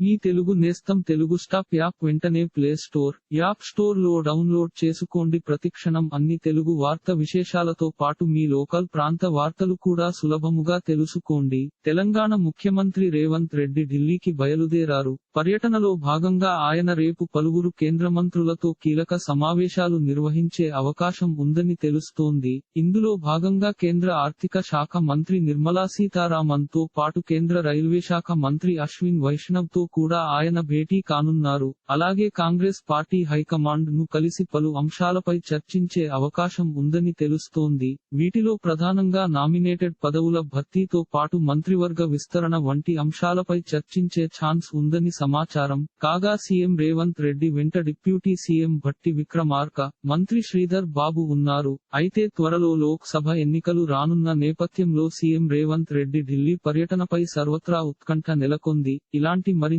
మీ తెలుగు నేస్తం Telugu stop app వెంటనే play store app స్టోర్లో డౌన్లోడ్ చేసుకోండి. ప్రతిక్షణం అన్ని తెలుగు వార్త విశేషాలతో పాటు మీ లోకల్ ప్రాంత వార్తలు కూడా సులభముగా తెలుసుకోండి. తెలంగాణ ముఖ్యమంత్రి రేవంత్ రెడ్డి ఢిల్లీకి బయలుదేరారు. పర్యటనలో భాగంగా ఆయన రేపు పలువురు కేంద్ర మంత్రులతో కీలక సమావేశాలు నిర్వహించే అవకాశం ఉందని తెలుస్తోంది. ఇందులో భాగంగా కేంద్ర ఆర్థిక శాఖ మంత్రి నిర్మలా సీతారామన్తో పాటు కేంద్ర రైల్వే శాఖ మంత్రి అశ్విన్ వైష్ణవ్తో కూడా ఆయన భేటీ కానున్నారు. అలాగే కాంగ్రెస్ పార్టీ హైకమాండ్ను కలిసి పలు అంశాలపై చర్చించే అవకాశం ఉందని తెలుస్తోంది. వీటిలో ప్రధానంగా నామినేటెడ్ పదవుల భర్తీతో పాటు మంత్రివర్గ విస్తరణ వంటి అంశాలపై చర్చించే ఛాన్స్ ఉందని సమాచారం. కాగా సీఎం రేవంత్ రెడ్డి వెంట డిప్యూటీ సీఎం భట్టి విక్రమార్క మంత్రి శ్రీధర్ బాబు ఉన్నారు. అయితే త్వరలో లోక్ సభ ఎన్నికలు రానున్న నేపథ్యంలో సీఎం రేవంత్ రెడ్డి ఢిల్లీ పర్యటనపై సర్వత్రా ఉత్కంఠ నెలకొంది. ఇలాంటి మరిన్ని